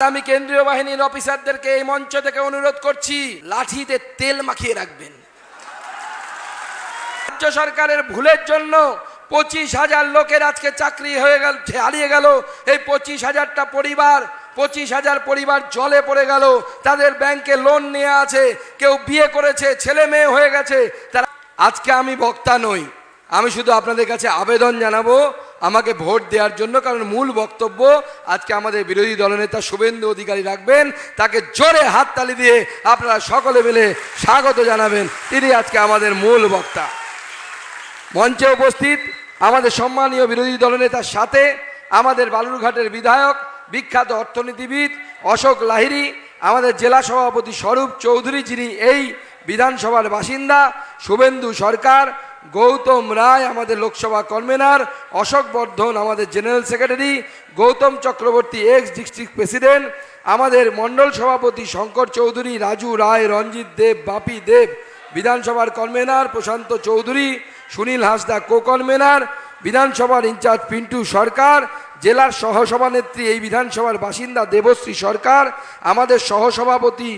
আমি কেন্দ্রীয় বাহিনীর অফিসারদেরকে এই মঞ্চ থেকে অনুরোধ করছি, লাঠিতে তেল মাখিয়ে রাখবেন। রাজ্য সরকারের ভুলের জন্য পঁচিশ হাজার লোকের আজকে চাকরি হয়ে গেল, হারিয়ে গেল। এই পঁচিশ হাজারটা পরিবার, পঁচিশ হাজার পরিবার জলে পড়ে গেল। তাদের ব্যাংকে লোন নিয়ে আছে, কেউ বিয়ে করেছে, ছেলে মেয়ে হয়ে গেছে। তারা আজকে আমি বক্তা নই, আমি শুধু আপনাদের কাছে আবেদন জানাব আমাকে ভোট দেওয়ার জন্য, কারণ মূল বক্তব্য আজকে আমাদের বিরোধী দলনেতা শুভেন্দু অধিকারী রাখবেন। তাকে জোরে হাততালি দিয়ে আপনারা সকলে মিলে স্বাগত জানাবেন। তিনি আজকে আমাদের মূল বক্তা। মঞ্চে উপস্থিত আমাদের সম্মানীয় বিরোধী দলনেতার সাথে আমাদের বালুরঘাটের বিধায়ক, বিখ্যাত অর্থনীতিবিদ অশোক লাহিড়ী, আমাদের জেলা সভাপতি স্বরূপ চৌধুরী যিনি এই বিধানসভার বাসিন্দা, শুভেন্দু সরকার গৌতম রায় আমাদের লোকসভা কনভেনার, অশোক বর্ধন আমাদের general secretary, Gautam Chakraborty ex district president আমাদের মণ্ডল সভাপতি শঙ্কর চৌধুরী, রাজু রায়, রঞ্জিত দেব, বাপি দেব, বিধানসভার convener Prashanta Chowdhury, Sunil Hasda co convener বিধানসভার ইনচার্জ পিন্টু সরকার জেলার সহসভানেত্রী, এই বিধানসভার বাসিন্দা দেবশ্রী সরকার, আমাদের সহসভাপতি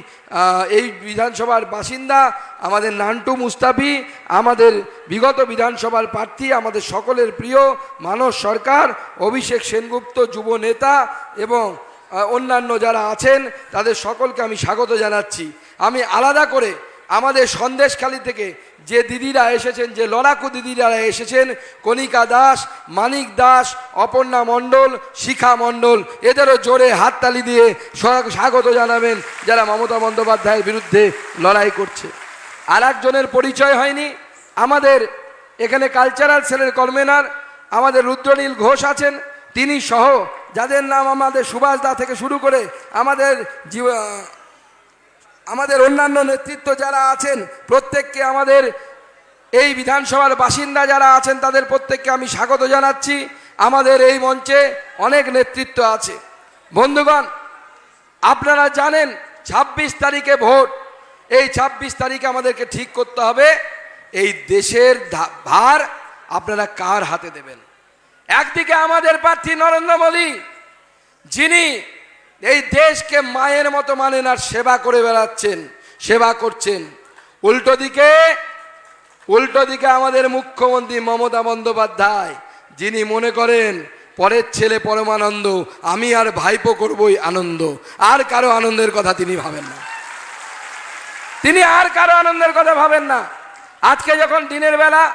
এই বিধানসভার বাসিন্দা, আমাদের নান্টু মুস্তাফি, আমাদের বিগত বিধানসভার প্রার্থী, আমাদের সকলের প্রিয় মানস সরকার, অভিষেক সেনগুপ্ত যুব নেতা এবং অন্যান্য যারা আছেন, তাদের সকলকে আমি স্বাগত জানাচ্ছি। আমি আলাদা করে আমাদের সন্দেশখালি থেকে যে দিদিরা এসেছেন, যে লড়াকু দিদিরা এসেছেন, কণিকা দাস, মানিক দাস, অপর্ণা মণ্ডল, শিখা মণ্ডল, এদেরও জোরে হাততালি দিয়ে স্বা- স্বাগত জানাবেন যারা মমতা বন্দ্যোপাধ্যায়ের বিরুদ্ধে লড়াই করছে। আর একজনের পরিচয় হয়নি, আমাদের এখানে কালচারাল সেলের কনভেনার আমাদের রুদ্রনীল ঘোষ আছেন, তিনি সহ, যাদের নাম আমাদের সুভাষ দা থেকে শুরু করে আমাদের আমাদের অন্যান্য নেতৃত্ব যারা আছেন, প্রত্যেককে আমাদের এই বিধানসভার বাসিন্দা যারা আছেন, তাদের প্রত্যেককে আমি স্বাগত জানাচ্ছি। আমাদের এই মঞ্চে অনেক নেতৃত্ব আছে। বন্ধুগণ, আপনারা জানেন ২৬ তারিখে ভোট। এই ২৬ তারিখে আমাদেরকে ঠিক করতে হবে। এই দেশের ভার আপনারা কার হাতে দেবেন? একদিকে আমাদের প্রার্থী নরেন্দ্র মোদী, যিনি এই দেশকে মায়ের মতো মানেন আর সেবা করে বেড়াচ্ছেন, সেবা করছেন। উল্টো দিকে উল্টো দিকে আমাদের মুখ্যমন্ত্রী মমতা বন্দ্যোপাধ্যায়, যিনি মনে করেন, পরের ছেলে পরমানন্দ, আমি আর ভাইপো করবই আনন্দ। আর কারও আনন্দের কথা তিনি ভাবেন না। তিনি আর কারও আনন্দের কথা ভাবেন না। আজকে যখন দিনের বেলা,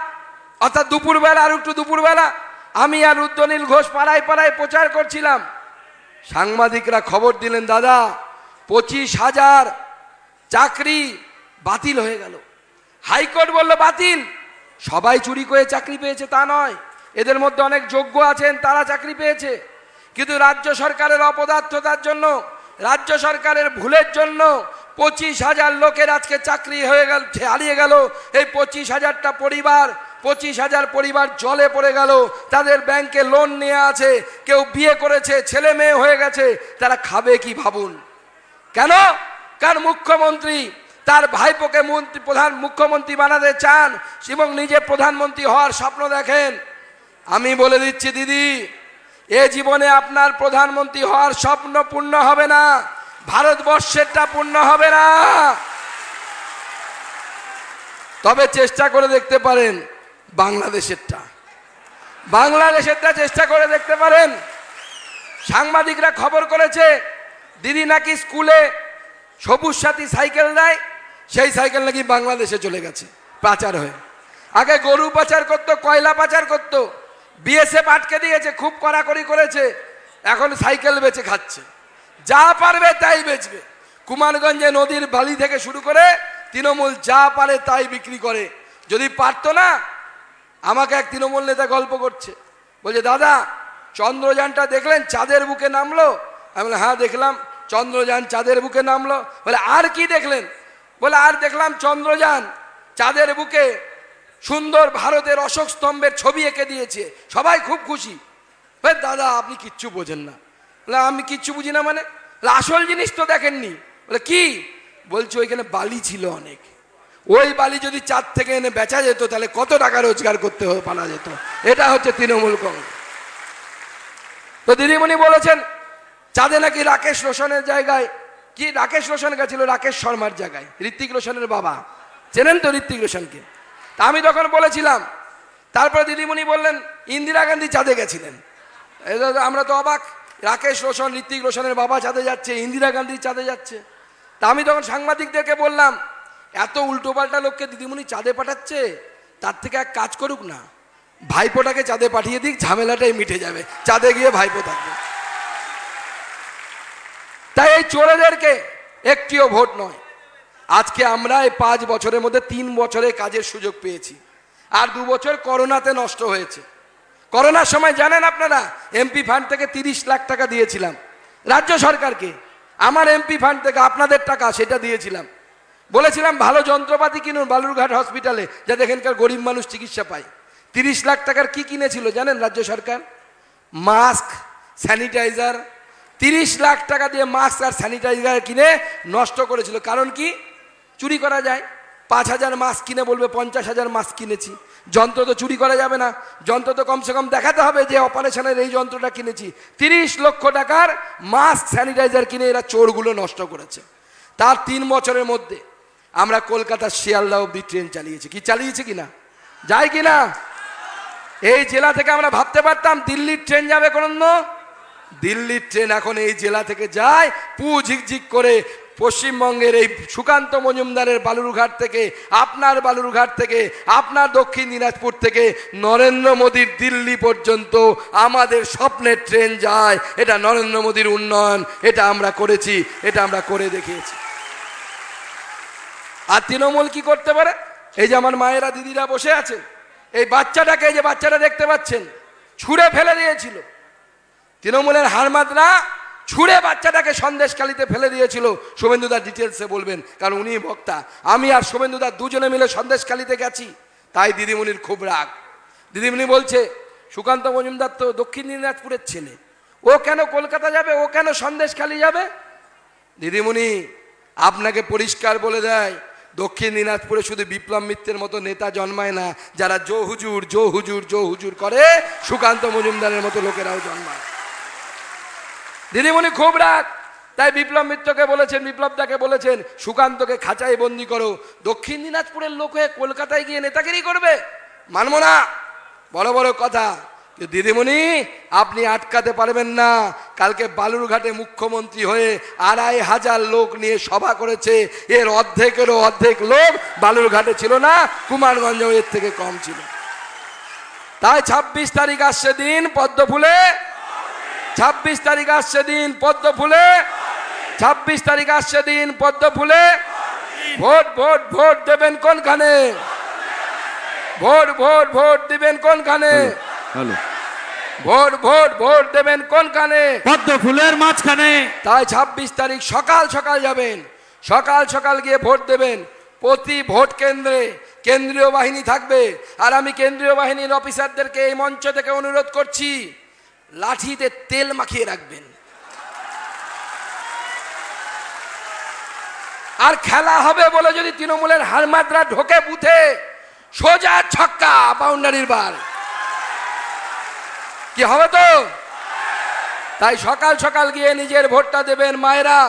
অর্থাৎ দুপুরবেলা আর একটু দুপুরবেলা, আমি আর রুদ্রনীল ঘোষ পাড়ায় পাড়ায় প্রচার করছিলাম সাংবাদিকরা খবর দিলেন, দাদা, পঁচিশ হাজার চাকরি বাতিল হয়ে গেল। হাইকোর্ট বলল, বাতিল। সবাই চুরি করে চাকরি পেয়েছে, তা নয়। এদের মধ্যে অনেক যোগ্য আছেন, তারা চাকরি পেয়েছে। কিন্তু রাজ্য সরকারের অপদার্থতার জন্য, রাজ্য সরকারের ভুলের জন্য পঁচিশ হাজার লোকের আজকে চাকরি হয়ে গেল, হারিয়ে গেল। এই পঁচিশ হাজারটা পরিবার পঁচিশ হাজার পরিবার জলে পড়ে গেল। তাদের ব্যাংকে লোন নিয়ে আছে। কেউ বিয়ে করেছে, ছেলে মেয়ে হয়ে গেছে। তারা খাবে কি ভাবুন? কেন? কারণ মুখ্যমন্ত্রী তার ভাইপোকে মন্ত্রী, প্রধান মুখ্যমন্ত্রী বানাতে চান এবং নিজে প্রধানমন্ত্রী হওয়ার স্বপ্ন দেখেন। আমি বলে দিচ্ছি, দিদি, এ জীবনে আপনার প্রধানমন্ত্রী হওয়ার স্বপ্ন পূর্ণ হবে না। ভারতবর্ষেরটা পূর্ণ হবে না। তবে চেষ্টা করে দেখতে পারেন বাংলাদেশেরটা। বাংলাদেশেরটা চেষ্টা করে দেখতে পারেন। সাংবাদিকরা খবর করেছে, দিদি নাকি স্কুলে সবুজ সাথী সাইকেল দেয় সেই সাইকেল নাকি বাংলাদেশে চলে গেছে, পাচার হয়ে। আগে গরু পাচার করতো, কয়লা পাচার করতো, বিএসএফ আটকে দিয়েছে, খুব কড়াকড়ি করেছে, এখন সাইকেল বেচে খাচ্ছে। যা পারবে তাই বেচবে। কুমারগঞ্জে নদীর বালি থেকে শুরু করে তৃণমূল যা পারে তাই বিক্রি করে। যদি পারতো না আমাকে এক তৃণমূল নেতা গল্প করছে। বলছে, দাদা, চন্দ্রযানটা দেখলেন? চাঁদের বুকে নামলো? আমি বলে হ্যাঁ দেখলাম। চন্দ্রযান চাঁদের বুকে নামলো। বলে, আর কি দেখলেন? বলে, আর দেখলাম চন্দ্রযান চাঁদের বুকে সুন্দর ভারতের অশোক স্তম্ভের ছবি এঁকে দিয়েছে। সবাই খুব খুশি। বলে, দাদা, আপনি কিচ্ছু বোঝেন না। বলে, আমি কিচ্ছু বুঝি না মানে? আসল জিনিস তো দেখেননি। বলে, কি? বলছে, ওইখানে বালি ছিল অনেক। ওই বালি যদি চাঁদ থেকে এনে বেচা যেত, তাহলে কত টাকা রোজগার করতে পারা যেত? এটা হচ্ছে তৃণমূল কংগ্রেস। তো দিদিমণি বলেছেন, চাঁদে নাকি রাকেশ রোশনের জায়গায়, কি রাকেশ রোশন গেছিল? রাকেশ শর্মার জায়গায়, ঋত্বিক রোশনের বাবা। চেনেন তো ঋত্বিক রোশনকে? তা আমি তখন বলেছিলাম, তারপরে দিদিমণি বললেন, ইন্দিরা গান্ধী চাঁদে গেছিলেন। আমরা তো অবাক, রাকেশ রোশন, ঋত্বিক রোশনের বাবা চাঁদে যাচ্ছে, ইন্দিরা গান্ধী চাঁদে যাচ্ছে। তা আমি তখন সাংবাদিকদেরকে বললাম এত উল্টোপাল্টা লোককে দিদিমণি চাঁদে পাঠাচ্ছে, তার থেকে এক কাজ করুক না, ভাইপোটাকে চাঁদে পাঠিয়ে দিক, ঝামেলাটাই মিটে যাবে, চাঁদে গিয়ে ভাইপো থাকবে। তাই এই চোরেদেরকে একটিও ভোট নয়, আজকে আমরা এই পাঁচ বছরের মধ্যে তিন বছরে কাজের সুযোগ পেয়েছি, আর দু বছর করোনাতে নষ্ট হয়েছে। করোনার সময় জানেন আপনারা, এমপি ফান্ড থেকে তিরিশ লাখ টাকা দিয়েছিলাম, রাজ্য সরকারকে, আমার এমপি ফান্ড থেকে আপনাদের টাকা সেটা দিয়েছিলাম বলেছিলাম, ভালো যন্ত্রপাতি কিনুন বালুরঘাট হসপিটালে যাতে এখানকার গরিব মানুষ চিকিৎসা পায়। তিরিশ লাখ টাকার কি কিনেছিল জানেন রাজ্য সরকার? Mask, sanitiser. তিরিশ লাখ টাকা দিয়ে মাস্ক আর স্যানিটাইজার কিনে নষ্ট করেছিল। কারণ কি? চুরি করা যায়। পাঁচ হাজার মাস্ক কিনে বলবে, পঞ্চাশ হাজার মাস্ক কিনেছি। যন্ত্র তো চুরি করা যাবে না। যন্ত্র তো কমসে কম দেখাতে হবে যে অপারেশনের এই যন্ত্রটা কিনেছি। তিরিশ লক্ষ টাকার মাস্ক, স্যানিটাইজার কিনে এরা চোরগুলো নষ্ট করেছে। তার তিন বছরের মধ্যে আমরা কলকাতার শিয়ালদা অব্দি ট্রেন চালিয়েছি। কি চালিয়েছি কিনা? যায় কিনা? এই জেলা থেকে আমরা ভাবতে পারতাম, দিল্লির ট্রেন যাবে কোন দিল্লির ট্রেন এখন এই জেলা থেকে যায়, পু ঝিকঝিক করে পশ্চিমবঙ্গের এই সুকান্ত মজুমদারের বালুরঘাট থেকে, আপনার বালুরঘাট থেকে, আপনার দক্ষিণ দিনাজপুর থেকে, নরেন্দ্র মোদীর দিল্লি পর্যন্ত আমাদের স্বপ্নের ট্রেন যায়। এটা নরেন্দ্র মোদীর উন্নয়ন, এটা আমরা করেছি, এটা আমরা করে দেখিয়েছি। আর তৃণমূল কি করতে পারে? এই যে আমার মায়েরা, দিদিরা বসে আছেন এই বাচ্চাটাকে যে বাচ্চাটা দেখতে পাচ্ছেন, ছুঁড়ে ফেলে দিয়েছিল। তৃণমূলের হারমাদরা ছুঁড়ে বাচ্চাটাকে সন্দেশকালিতে ফেলে দিয়েছিল। শুভেন্দুদার ডিটেলসে বলবেন, কারণ উনি বক্তা। আমি আর শুভেন্দুদার দুজনে মিলে সন্দেশকালিতে গেছি, তাই দিদিমণির খুব রাগ। দিদিমণি বলছে, সুকান্ত মজুমদার তো দক্ষিণ দিনাজপুরের ছেলে। ও কেন কলকাতা যাবে? ও কেন সন্দেশখালি যাবে? দিদিমণি আপনাকে পরিষ্কার বলে দেয় দক্ষিণ দিনাজপুরে শুধু বিপ্লব মিত্রের মতো নেতা জন্মায় না, যারা জো হুজুর জো হুজুর জো হুজুর করে, সুকান্ত মজুমদারের মতো লোকেরাও জন্মায়। দিদিমণি খুব রাগ, তাই বিপ্লব মিত্রকে বলেছেন বিপ্লব বিপ্লবদাকে বলেছেন, সুকান্তকে খাঁচায় বন্দি করো। দক্ষিণ দিনাজপুরের লোক হয়ে কলকাতায় গিয়ে নেতাগিরি করবে? মানবো না। বড় বড় কথা। দিদিমণি, আপনি আটকাতে পারবেন না। কালকে বালুরঘাটে মুখ্যমন্ত্রী হয়ে আড়াই হাজার লোক নিয়ে সভা করেছে। এর অর্ধেকেরও অর্ধেক লোক বালুরঘাটে ছিল না কুমারগঞ্জ এর থেকে কম ছিল। তাই ছাব্বিশ তারিখ আসছে দিন পদ্ম ফুলে। ছাব্বিশ তারিখ আসছে দিন পদ্ম ফুলে। ছাব্বিশ তারিখ আসছে দিন পদ্ম ফুলে। ভোট ভোট ভোট দেবেন কোনখানে? ভোট ভোট ভোট দিবেন কোনখানে? হ্যালো। ভোট ভোট ভোট দেবেন কোনখানে পদ্ম ফুলের মাঝখানে। তাই ছাব্বিশ তারিখ সকাল সকাল যাবেন। সকাল সকাল গিয়ে ভোট দেবেন। প্রতি ভোট কেন্দ্রে কেন্দ্রীয় বাহিনী থাকবে। আর আমি কেন্দ্রীয় বাহিনীর অফিসারদেরকে এই মঞ্চ থেকে অনুরোধ করছি লাঠিতে তেল মাখিয়ে রাখবেন। আর খেলা হবে বলে যদি তৃণমূলের হারমাত্রা ঢোকে বুথে সোজা ছক্কা বাউন্ডারির বার। কি হবে তো? তাই সকাল সকাল গিয়ে নিজের ভোটটা দেবেন মায়েরা,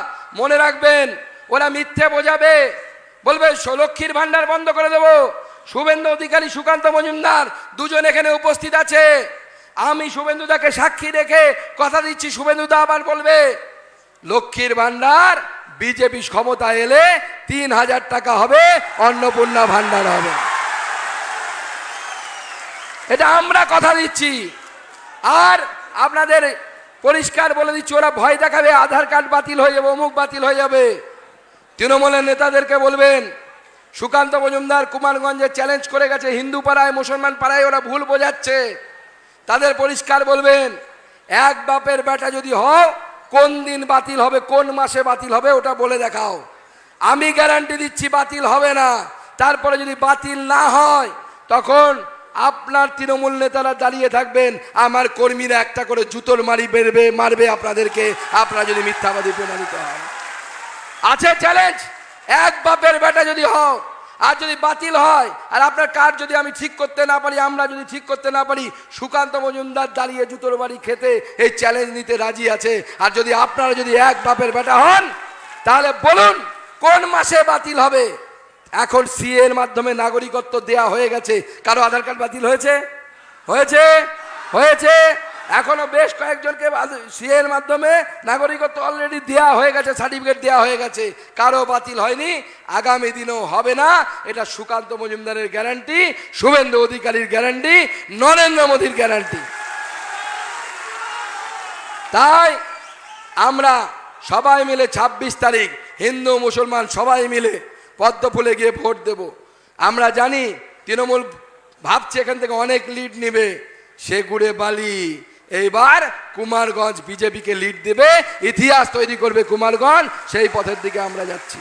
মনে রাখবেন, ওরা মিথ্যে বোঝাবে। বলবে লক্ষ্মীর ভান্ডার বন্ধ করে দেবো। শুভেন্দু অধিকারী সুকান্ত মজুমদার দুজন এখানে উপস্থিত আছে। আমি শুভেন্দুদাকে সাক্ষী রেখে কথা দিচ্ছি, শুভেন্দুদা আবার বলবে লক্ষ্মীর ভান্ডার বিজেপি ক্ষমতা এলে তিন হাজার টাকা হবে, অন্নপূর্ণা ভান্ডার হবে। এটা আমরা কথা দিচ্ছি। আর আপনাদের পরিষ্কার বলে দিচ্ছি, ওরা ভয় দেখাবে, আধার কার্ড বাতিল হয়ে যাবে, অমুক বাতিল হয়ে যাবে। তৃণমূলের নেতাদেরকে বলবেন, সুকান্ত মজুমদার কুমারগঞ্জে চ্যালেঞ্জ করে গেছে, হিন্দু পাড়ায়, মুসলমান পাড়ায়, ওরা ভুল বোঝাচ্ছে। তাদের পরিষ্কার বলবেন, এক বাপের বেটা যদি হও, কোন দিন বাতিল হবে, কোন মাসে বাতিল হবে, ওটা বলে দেখাও। আমি গ্যারান্টি দিচ্ছি, বাতিল হবে না। তারপরে যদি বাতিল না হয়, তখন আপনার তৃণমূল নেতারা দাঁড়িয়ে থাকবেন, আমার কর্মীরা একটা করে জুতোর মারি বেরবে, মারবে আপনাদেরকে। আপনারা যদি মিথ্যাবাদী প্রমাণিত হয় আছে চ্যালেঞ্জ এক বাপের বেটা যদি হও, আর যদি বাতিল হয়, আর আপনার কার্ড যদি আমি ঠিক করতে না পারি, আমরা যদি ঠিক করতে না পারি, সুকান্ত মজুমদার দাঁড়িয়ে জুতোর বাড়ি খেতে এই চ্যালেঞ্জ নিতে রাজি আছে। আর যদি আপনারা যদি এক বাপের বেটা হন, তাহলে বলুন, কোন মাসে বাতিল হবে? এখন সি এর মাধ্যমে নাগরিকত্ব দেয়া হয়ে গেছে। কারও আধার কার্ড বাতিল হয়েছে? হয়েছে? হয়েছে? এখনও বেশ কয়েকজনকে সি এর মাধ্যমে নাগরিকত্ব অলরেডি দেয়া হয়ে গেছে সার্টিফিকেট দেয়া হয়ে গেছে। কারও বাতিল হয়নি, আগামী দিনেও হবে না। এটা সুকান্ত মজুমদারের গ্যারান্টি শুভেন্দু অধিকারীর গ্যারান্টি নরেন্দ্র মোদীর গ্যারান্টি তাই আমরা সবাই মিলে ২৬ তারিখ, হিন্দু, মুসলমান সবাই মিলে পদ্ম ফুলে গিয়ে ভোট দেব। আমরা জানি তৃণমূল ভাবছে এখান থেকে অনেক লিড নেবে। সে গুড়ে বালি। এইবার কুমারগঞ্জ বিজেপিকে লিড দেবে। ইতিহাস তৈরি করবে কুমারগঞ্জ। সেই পথের দিকে আমরা যাচ্ছি।